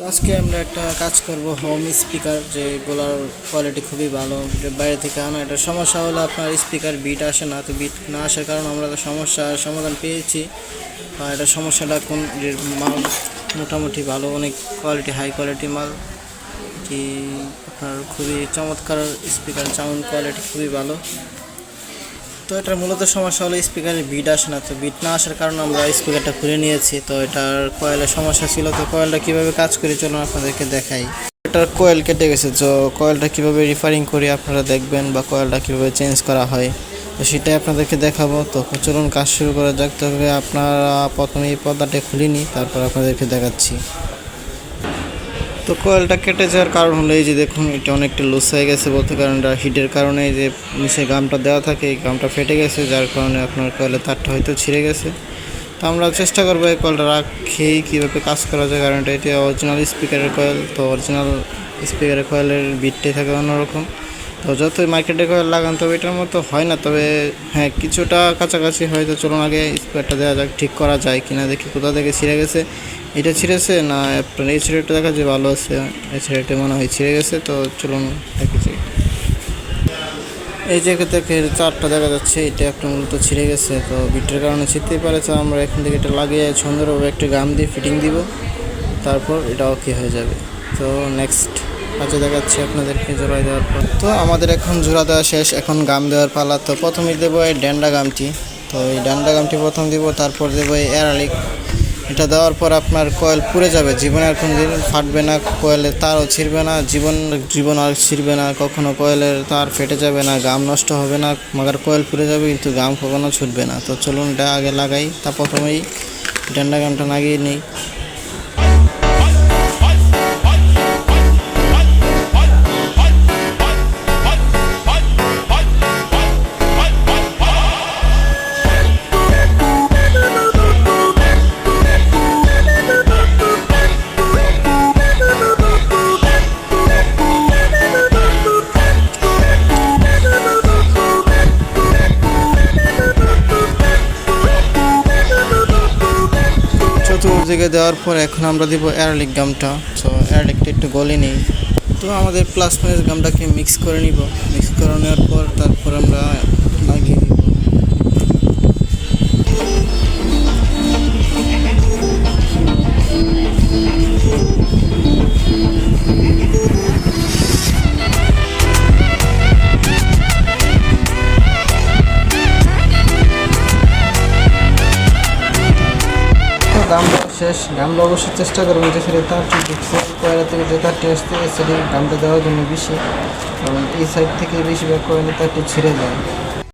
তো আজকে আমরা একটা কাজ করব হোম স্পিকার যে যেগুলোর কোয়ালিটি খুবই ভালো বাইরে থেকে আনা। এটা সমস্যা হলো আপনার স্পিকার বিট আসে না, তো বিট না আসার কারণে আমরা তো সমস্যার সমাধান পেয়েছি। আর এটা সমস্যাটা কোন মাল মোটামুটি ভালো, অনেক কোয়ালিটি হাই কোয়ালিটি মাল। কি আপনার খুবই চমৎকার স্পিকার সাউন্ড কোয়ালিটি খুবই ভালো। তো এটার মূলত সমস্যা হলো স্পিকারের বিট আসে না, তো বিট না আসার কারণে আমরা স্পিকারটা খুলে নিয়েছি, তো এটার কয়েলের সমস্যা ছিল, তো কয়েলটা কীভাবে কাজ করে চলুন আপনাদেরকে দেখাই। এটার কয়েল কেটে গেছে, তো কয়েলটা কীভাবে রিফারিং করি আপনারা দেখবেন বা কয়েলটা কীভাবে চেঞ্জ করা হয়, তো সেটাই আপনাদেরকে দেখাবো, তো চলুন কাজ শুরু করা যাক, তবে আপনারা প্রথমে এই পর্দাটা খুলিনি, তারপর আপনাদেরকে দেখাচ্ছি। তো কয়েলটা কেটে যাওয়ার কারণ হলো এই যে দেখুন, এটা অনেকটা লুজ হয়ে গেছে বলতে কারণ হিটের কারণে যে নিচে গামটা দেওয়া থাকে, এই গামটা ফেটে গেছে, যার কারণে আপনার কয়েলের তারটা হয়তো ছিঁড়ে গেছে। তো আমরা চেষ্টা করব এই কয়েলটা রাখেই কীভাবে কাজ করা যায়, কারণ এটা অরিজিনাল স্পিকারের কয়েল, তো অরিজিনাল স্পিকারের কয়েলের বিটটাই থাকে অন্যরকম। তো যতই মার্কেটে লাগান, তবে এটার মতো হয় না। তবে হ্যাঁ কিছুটা কাছাকাছি হয়তো চলুন আগে স্পেয়ারটা দেওয়া যাক, ঠিক করা যায় কিনা, দেখি কোথা থেকে ছিঁড়ে গেছে। এটা ছিঁড়েছে না আপনার এই ছিঁড়েটা দেখা যায় ভালো আছে, এই ছিঁড়েটা মনে হয় ছিঁড়ে গেছে, তো চলুন দেখেছি এই জায়গা থেকে চারটা দেখা যাচ্ছে, এটা একটা মূলত ছিঁড়ে গেছে, তো বিটের কারণে ছিঁড়তেই পারে, তো আমরা এখান থেকে এটা লাগিয়ে সুন্দরভাবে একটা গাম দিয়ে ফিটিং দিব, তারপর এটা ওকে হয়ে যাবে। তো নেক্সট কাজে দেখাচ্ছি আপনাদেরকে জোড়াই দেওয়ার পর। তো আমাদের এখন জোড়া দেওয়া শেষ, এখন গাম দেওয়ার পালা। তো প্রথমে দেবো এই ড্যান্ডা গামটি। তো এই ড্যান্ডা গামটি প্রথম দিব, তারপর দেবো এই এরালিক এটা দেওয়ার পর আপনার কয়েল পুড়ে যাবে, জীবনে আর কোনো দিন ফাটবে না কয়েলের তারও ছিঁড়বে না, জীবন জীবন আর ছিঁড়বে না, কখনো কয়েলের তার ফেটে যাবে না, গাম নষ্ট হবে না, মাগার কয়েল পুড়ে যাবে, কিন্তু গাম কখনো ছুটবে না। তো চলুন এটা আগে লাগাই, তা প্রথমেই ড্যান্ডা গামটা লাগিয়ে নিই। চতুর্দিকে দেওয়ার পর এখন আমরা দিব এয়ারলিক গামটা তো এয়ারলিকটা একটু গলে নিই। তো আমাদের প্লাস মাইনাস গামটাকে মিক্স করে নিব। মিক্স করে নেওয়ার পর তারপর আমরা লাগিয়ে দিব গাম দেওয়া শেষ গামটা অবশ্যই চেষ্টা করবেন যে সেটা তার ঠিক কয়লা থেকে যে তারটি আসতে সেটি গামটা দেওয়ার জন্য বেশি। কারণ এই সাইড থেকে বেশিরভাগ কয়লা তারটি ছেড়ে যায়।